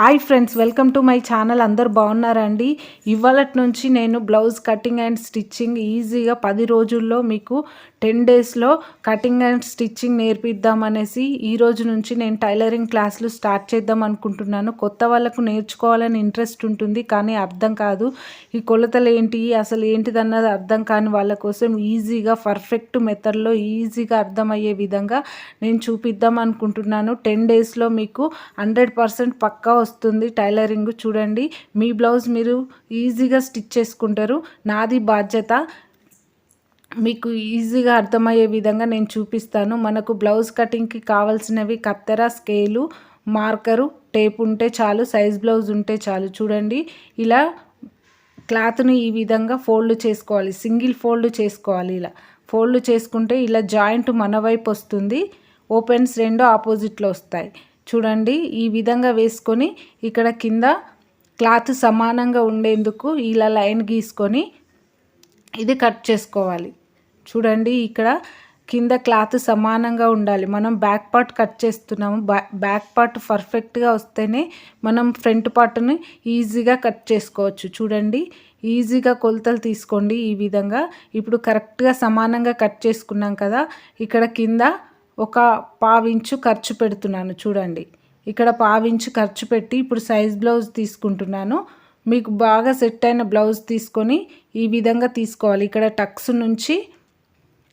Hi friends welcome to my channel అందరు బాగున్నారా అండి ఇవాళ నుంచి నేను బ్లౌజ్ కటింగ్ అండ్ స్టిచ్చింగ్ ఈజీగా పది రోజుల్లో మీకు టెన్ డేస్లో కటింగ్ అండ్ స్టిచ్చింగ్ నేర్పిద్దామనేసి ఈ రోజు నుంచి నేను టైలరింగ్ క్లాసులు స్టార్ట్ చేద్దాం అనుకుంటున్నాను. కొత్త వాళ్ళకు నేర్చుకోవాలని ఇంట్రెస్ట్ ఉంటుంది కానీ అర్థం కాదు. ఈ కొలతలు ఏంటి? అసలు ఏంటిదన్నది అర్థం కాని వాళ్ళ కోసం ఈజీగా పర్ఫెక్ట్ మెథడ్లో ఈజీగా అర్థమయ్యే విధంగా నేను చూపిద్దాం అనుకుంటున్నాను. టెన్ డేస్లో మీకు హండ్రెడ్ పర్సెంట్ పక్కా వస్తుంది టైలరింగ్ చూడండి. మీ బ్లౌజ్ మీరు ఈజీగా స్టిచ్ చేసుకుంటారు. నాది బాధ్యత. మీకు ఈజీగా అర్థమయ్యే విధంగా నేను చూపిస్తాను. మనకు బ్లౌజ్ కటింగ్కి కావాల్సినవి కత్తెర స్కేలు మార్కరు టేప్ ఉంటే చాలు సైజ్ బ్లౌజ్ ఉంటే చాలు. చూడండి. ఇలా క్లాత్ని ఈ విధంగా ఫోల్డ్ చేసుకోవాలి. సింగిల్ ఫోల్డ్ చేసుకోవాలి ఇలా. ఫోల్డ్ చేసుకుంటే ఇలా జాయింట్ మన వైపు వస్తుంది. ఓపెన్స్ రెండు ఆపోజిట్లో వస్తాయి. చూడండి ఈ విధంగా వేసుకొని ఇక్కడ కింద క్లాత్ సమానంగా ఉండేందుకు ఇలా లైన్ గీసుకొని ఇది కట్ చేసుకోవాలి. చూడండి ఇక్కడ కింద క్లాత్ సమానంగా ఉండాలి. మనం బ్యాక్ పార్ట్ కట్ చేస్తున్నాము. బ్యాక్ పార్ట్ పర్ఫెక్ట్గా వస్తేనే మనం ఫ్రంట్ పార్ట్ని ఈజీగా కట్ చేసుకోవచ్చు. చూడండి ఈజీగా కొలతలు తీసుకోండి ఈ విధంగా. ఇప్పుడు కరెక్ట్గా సమానంగా కట్ చేసుకున్నాం కదా ఇక్కడ కింద ఒక పావించు ఖర్చు పెడుతున్నాను చూడండి. ఇక్కడ పావించు ఖర్చు పెట్టి ఇప్పుడు సైజ్ బ్లౌజ్ తీసుకుంటున్నాను. మీకు బాగా సెట్ అయిన బ్లౌజ్ తీసుకొని ఈ విధంగా తీసుకోవాలి. ఇక్కడ టక్స్ నుంచి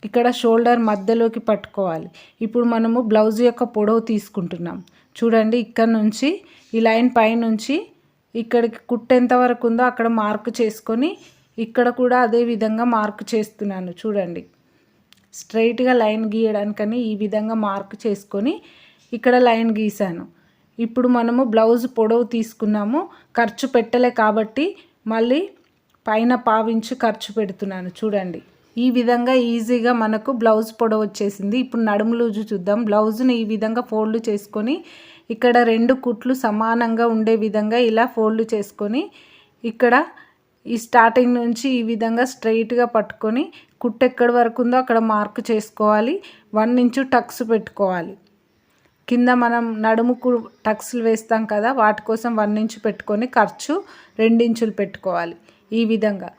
ఇక్కడ షోల్డర్ మధ్యలోకి పట్టుకోవాలి. ఇప్పుడు మనము బ్లౌజ్ యొక్క పొడవు తీసుకుంటున్నాం. చూడండి ఇక్కడ నుంచి ఈ లైన్ పైనుంచి ఇక్కడికి కుట్టెంత వరకు ఉందో అక్కడ మార్క్ చేసుకొని ఇక్కడ కూడా అదే విధంగా మార్క్ చేస్తున్నాను చూడండి. స్ట్రైట్గా లైన్ గీయడానికని ఈ విధంగా మార్క్ చేసుకొని ఇక్కడ లైన్ గీసాను ఇప్పుడు మనము బ్లౌజ్ పొడవు తీసుకున్నాము. ఖర్చు పెట్టలే కాబట్టి మళ్ళీ పైన పావించి ఖర్చు పెడుతున్నాను. చూడండి. ఈ విధంగా ఈజీగా మనకు బ్లౌజ్ పొడవు వచ్చేసింది. ఇప్పుడు నడుము లూజు చూద్దాం. బ్లౌజ్ను ఈ విధంగా ఫోల్డ్ చేసుకొని ఇక్కడ రెండు కుట్లు సమానంగా ఉండే విధంగా ఇలా ఫోల్డ్ చేసుకొని ఇక్కడ ఈ స్టార్టింగ్ నుంచి ఈ విధంగా స్ట్రైట్గా పట్టుకొని కుట్టు ఎక్కడి వరకు ఉందో అక్కడ మార్క్ చేసుకోవాలి. వన్ ఇంచు టక్స్ పెట్టుకోవాలి. కింద మనం నడుముకు టక్స్లు వేస్తాం కదా వాటి కోసం వన్ ఇంచు పెట్టుకొని ఖర్చు రెండించులు పెట్టుకోవాలి. ఈ విధంగా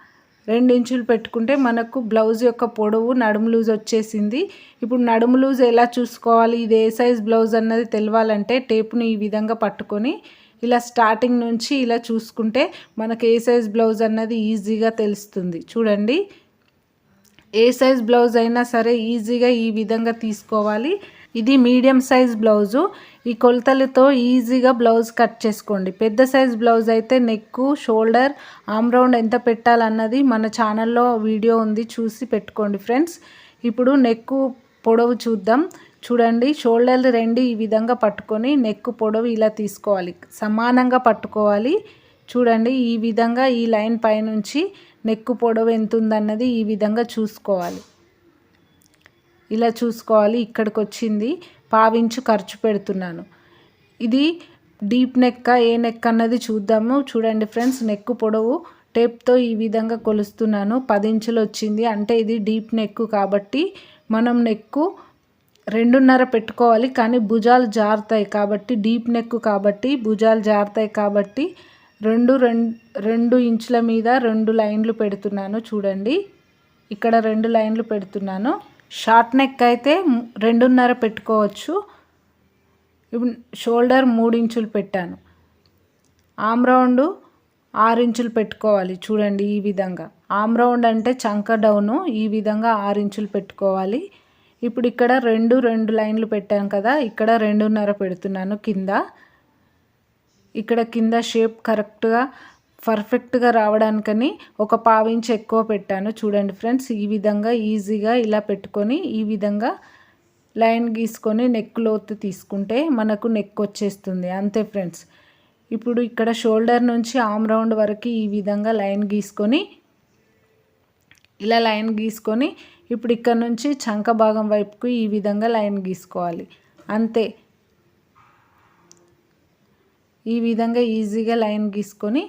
రెండించులు పెట్టుకుంటే మనకు బ్లౌజ్ యొక్క పొడవు నడుము లూజ్ వచ్చేసింది. ఇప్పుడు నడుము లూజ్ ఎలా చూసుకోవాలి? ఇది ఏ సైజ్ బ్లౌజ్ అన్నది తెలవాలంటే టేపుని ఈ విధంగా పట్టుకొని ఇలా స్టార్టింగ్ నుంచి ఇలా చూసుకుంటే మనకు ఏ సైజ్ బ్లౌజ్ అన్నది ఈజీగా తెలుస్తుంది. చూడండి. ఏ సైజ్ బ్లౌజ్ అయినా సరే ఈజీగా ఈ విధంగా తీసుకోవాలి. ఇది మీడియం సైజ్ బ్లౌజు ఈ కొలతలతో ఈజీగా బ్లౌజ్ కట్ చేసుకోండి. పెద్ద సైజ్ బ్లౌజ్ అయితే నెక్ షోల్డర్ ఆమ్ రౌండ్ ఎంత పెట్టాలన్నది మన ఛానల్లో వీడియో ఉంది. చూసి పెట్టుకోండి ఫ్రెండ్స్ ఇప్పుడు నెక్ పొడవు చూద్దాం. చూడండి షోల్డర్లు రెండు ఈ విధంగా పట్టుకొని నెక్ పొడవు ఇలా తీసుకోవాలి. సమానంగా పట్టుకోవాలి. చూడండి ఈ విధంగా ఈ లైన్ పైనుంచి నెక్ పొడవు ఎంత ఉందన్నది ఈ విధంగా చూసుకోవాలి. ఇలా చూసుకోవాలి ఇక్కడికి వచ్చింది. పావించు ఖర్చు పెడుతున్నాను. ఇది డీప్ నెక్క ఏ నెక్ అన్నది చూద్దాము. చూడండి ఫ్రెండ్స్ నెక్ పొడవు టేప్తో ఈ విధంగా కొలుస్తున్నాను. పది ఇంచులు వచ్చింది. అంటే ఇది డీప్ నెక్ కాబట్టి మనం నెక్కు రెండున్నర పెట్టుకోవాలి కానీ భుజాలు జారుతాయి కాబట్టి డీప్ నెక్ కాబట్టి భుజాలు జారుతాయి కాబట్టి రెండు రెండు ఇంచుల మీద రెండు లైన్లు పెడుతున్నాను చూడండి. ఇక్కడ రెండు లైన్లు పెడుతున్నాను. షార్ట్ నెక్ అయితే రెండున్నర పెట్టుకోవచ్చు. షోల్డర్ మూడు ఇంచులు పెట్టాను. ఆమ్ రౌండ్ ఆరు ఇంచులు పెట్టుకోవాలి చూడండి ఈ విధంగా. ఆమ్ రౌండ్ అంటే చంక డౌను ఈ విధంగా ఆరు ఇంచులు పెట్టుకోవాలి. ఇప్పుడు ఇక్కడ రెండు రెండు లైన్లు పెట్టాను కదా ఇక్కడ రెండున్నర పెడుతున్నాను కింద. ఇక్కడ కింద షేప్ కరెక్ట్గా పర్ఫెక్ట్గా రావడానికని ఒక పావించి ఎక్కువ పెట్టాను. చూడండి ఫ్రెండ్స్ ఈ విధంగా ఈజీగా ఇలా పెట్టుకొని ఈ విధంగా లైన్ గీసుకొని నెక్ లోతు తీసుకుంటే మనకు నెక్ వచ్చేస్తుంది. అంతే ఫ్రెండ్స్. ఇప్పుడు ఇక్కడ షోల్డర్ నుంచి ఆమ్ రౌండ్ వరకు ఈ విధంగా లైన్ గీసుకొని ఇలా లైన్ గీసుకొని ఇప్పుడు ఇక్కడ నుంచి చంక భాగం వైపుకు ఈ విధంగా లైన్ గీసుకోవాలి. అంతే. ఈ విధంగా ఈజీగా లైన్ గీసుకొని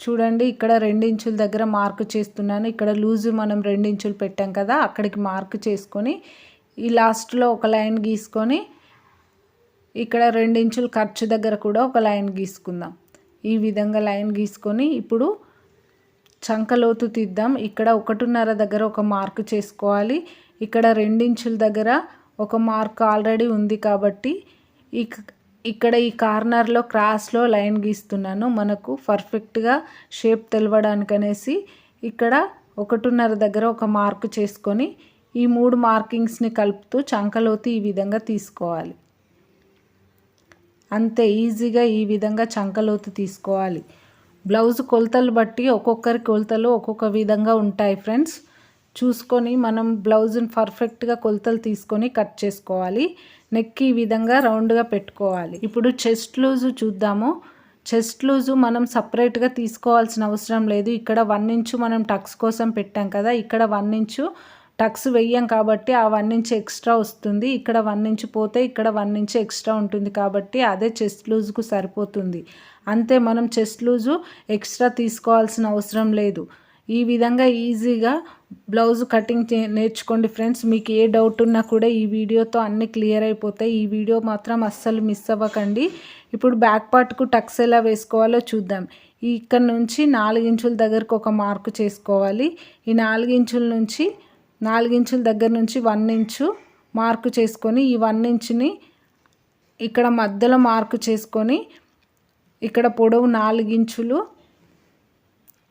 చూడండి ఇక్కడ రెండించుల దగ్గర మార్క్ చేస్తున్నాను. ఇక్కడ లూజు మనం రెండించులు పెట్టాం కదా అక్కడికి మార్క్ చేసుకొని ఈ లాస్ట్లో ఒక లైన్ గీసుకొని ఇక్కడ రెండించులు ఖర్చు దగ్గర కూడా ఒక లైన్ గీసుకుందాం. ఈ విధంగా లైన్ గీసుకొని ఇప్పుడు చంకలోతు తీద్దాం. ఇక్కడ ఒకటిన్నర దగ్గర ఒక మార్క్ చేసుకోవాలి. ఇక్కడ రెండించుల దగ్గర ఒక మార్క్ ఆల్రెడీ ఉంది కాబట్టి ఇక్కడ ఈ కార్నర్లో క్రాస్లో లైన్ గీస్తున్నాను. మనకు పర్ఫెక్ట్గా షేప్ తెలవడానికి అనేసి ఇక్కడ ఒకటిన్నర దగ్గర ఒక మార్క్ చేసుకొని ఈ మూడు మార్కింగ్స్ని కలుపుతూ చంకలోతు ఈ విధంగా తీసుకోవాలి. అంతే ఈజీగా ఈ విధంగా చంకలోతు తీసుకోవాలి. బ్లౌజ్ కొలతలు బట్టి ఒక్కొక్కరి కొలతలు ఒక్కొక్క విధంగా ఉంటాయి ఫ్రెండ్స్. చూసుకొని మనం బ్లౌజ్ని పర్ఫెక్ట్గా కొలతలు తీసుకొని కట్ చేసుకోవాలి. నెక్ ఈ విధంగా రౌండ్గా పెట్టుకోవాలి. ఇప్పుడు చెస్ట్ లూజు చూద్దాము. చెస్ట్ లూజు మనం సపరేట్గా తీసుకోవాల్సిన అవసరం లేదు. ఇక్కడ వన్ ఇంచు మనం టక్స్ కోసం పెట్టాం కదా ఇక్కడ వన్ ఇంచు టక్స్ వెయ్యం కాబట్టి ఆ వన్ ఇంచ్ ఎక్స్ట్రా వస్తుంది. ఇక్కడ వన్ ఇంచ్ పోతే ఇక్కడ వన్ ఇంచ్ ఎక్స్ట్రా ఉంటుంది కాబట్టి అదే చెస్ట్ లూజ్కు సరిపోతుంది. అంతే మనం చెస్ట్ లూజు ఎక్స్ట్రా తీసుకోవాల్సిన అవసరం లేదు. ఈ విధంగా ఈజీగా బ్లౌజ్ కటింగ్ నేర్చుకోండి ఫ్రెండ్స్. మీకు ఏ డౌట్ ఉన్నా కూడా ఈ వీడియోతో అన్నీ క్లియర్ అయిపోతాయి. ఈ వీడియో మాత్రం అస్సలు మిస్ అవ్వకండి. ఇప్పుడు బ్యాక్ పార్ట్కు టక్స్ ఎలా వేసుకోవాలో చూద్దాం. ఇక్కడ నుంచి నాలుగించుల దగ్గరకు ఒక మార్కు చేసుకోవాలి. ఈ నాలుగించుల నుంచి నాలుగించుల దగ్గర నుంచి వన్ ఇంచు మార్కు చేసుకొని ఈ వన్ ఇంచుని ఇక్కడ మధ్యలో మార్కు చేసుకొని ఇక్కడ పొడవు నాలుగించులు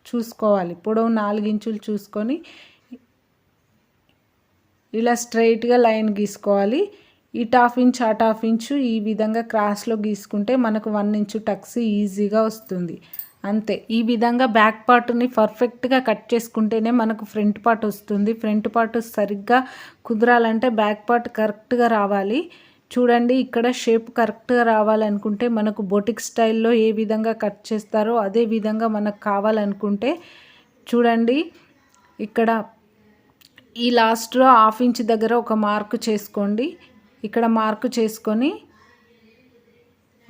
చూసుకోవాలి. పొడవు నాలుగించులు చూసుకొని ఇలా స్ట్రైట్గా line గీసుకోవాలి. It half inch at half inch ఈ విధంగా క్రాస్లో గీసుకుంటే మనకు వన్ ఇంచు టక్స్ ఈజీగా వస్తుంది. అంతే. ఈ విధంగా బ్యాక్ పార్ట్ని పర్ఫెక్ట్గా కట్ చేసుకుంటేనే మనకు ఫ్రంట్ పార్ట్ వస్తుంది. ఫ్రంట్ పార్ట్ సరిగ్గా కుదరాలంటే బ్యాక్ పార్ట్ కరెక్ట్గా రావాలి. చూడండి ఇక్కడ షేప్ కరెక్ట్గా రావాలనుకుంటే మనకు బొటిక్ స్టైల్లో ఏ విధంగా కట్ చేస్తారో అదే విధంగా మనకు కావాలనుకుంటే చూడండి ఇక్కడ ఈ లాస్ట్లో హాఫ్ ఇంచ్ దగ్గర ఒక మార్కు చేసుకోండి. ఇక్కడ మార్కు చేసుకొని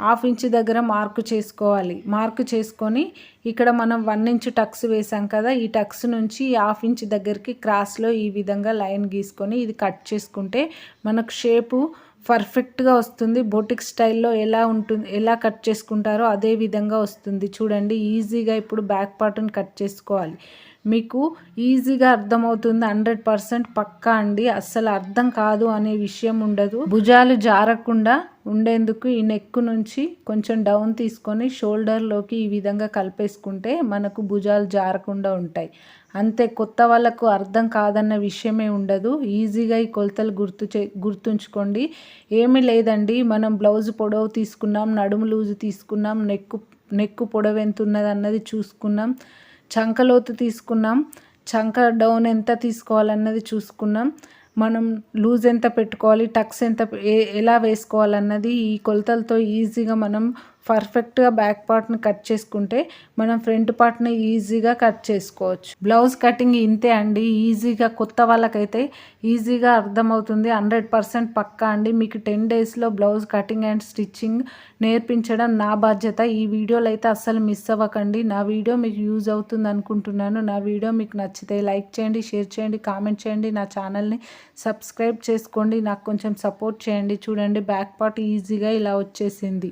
హాఫ్ ఇంచ్ దగ్గర మార్కు చేసుకోవాలి. మార్కు చేసుకొని ఇక్కడ మనం వన్ ఇంచ్ టక్స్ వేసాం కదా ఈ టక్స్ నుంచి హాఫ్ ఇంచ్ దగ్గరికి క్రాస్లో ఈ విధంగా లైన్ గీసుకొని ఇది కట్ చేసుకుంటే మనకు షేపు పర్ఫెక్ట్గా వస్తుంది. బొటిక్ స్టైల్లో ఎలా ఉంటుంది ఎలా కట్ చేసుకుంటారో అదే విధంగా వస్తుంది. చూడండి ఈజీగా ఇప్పుడు బ్యాక్ పార్ట్ని కట్ చేసుకోవాలి. మీకు ఈజీగా అర్థమవుతుంది హండ్రెడ్ పర్సెంట్ పక్కా అండి. అస్సలు అర్థం కాదు అనే విషయం ఉండదు. భుజాలు జారకుండా ఉండేందుకు ఈ నెక్ నుంచి కొంచెం డౌన్ తీసుకొని షోల్డర్లోకి ఈ విధంగా కలిపేసుకుంటే మనకు భుజాలు జారకుండా ఉంటాయి. అంతే కొత్త వాళ్ళకు అర్థం కాదన్న విషయమే ఉండదు. ఈజీగా ఈ కొలతలు గుర్తు చే గుర్తుంచుకోండి. ఏమీ లేదండి. మనం బ్లౌజ్ పొడవు తీసుకున్నాం నడుము లూజు తీసుకున్నాం నెక్కు నెక్కు పొడవు ఎంత ఉన్నది అన్నది చూసుకున్నాం. చంకలోతు తీసుకున్నాం. చంక డౌన్ ఎంత తీసుకోవాలన్నది చూసుకున్నాం. మనం లూజ్ ఎంత పెట్టుకోవాలి టక్స్ ఎంత ఎలా వేసుకోవాలన్నది ఈ కొలతలతో ఈజీగా మనం పర్ఫెక్ట్గా బ్యాక్ పార్ట్ని కట్ చేసుకుంటే మనం ఫ్రంట్ పార్ట్ని ఈజీగా కట్ చేసుకోవచ్చు. బ్లౌజ్ కటింగ్ ఇంతే అండి. ఈజీగా కొత్త వాళ్ళకైతే ఈజీగా అర్థమవుతుంది. హండ్రెడ్ పర్సెంట్ పక్కా అండి. మీకు టెన్ డేస్లో బ్లౌజ్ కటింగ్ అండ్ స్టిచ్చింగ్ నేర్పించడం నా బాధ్యత. ఈ వీడియోలు అయితే అస్సలు మిస్ అవ్వకండి. నా వీడియో మీకు యూజ్ అవుతుంది అనుకుంటున్నాను. నా వీడియో మీకు నచ్చితే లైక్ చేయండి షేర్ చేయండి కామెంట్ చేయండి. నా ఛానల్ని సబ్స్క్రైబ్ చేసుకోండి. నాకు కొంచెం సపోర్ట్ చేయండి. చూడండి బ్యాక్ పార్ట్ ఈజీగా ఇలా వచ్చేసింది.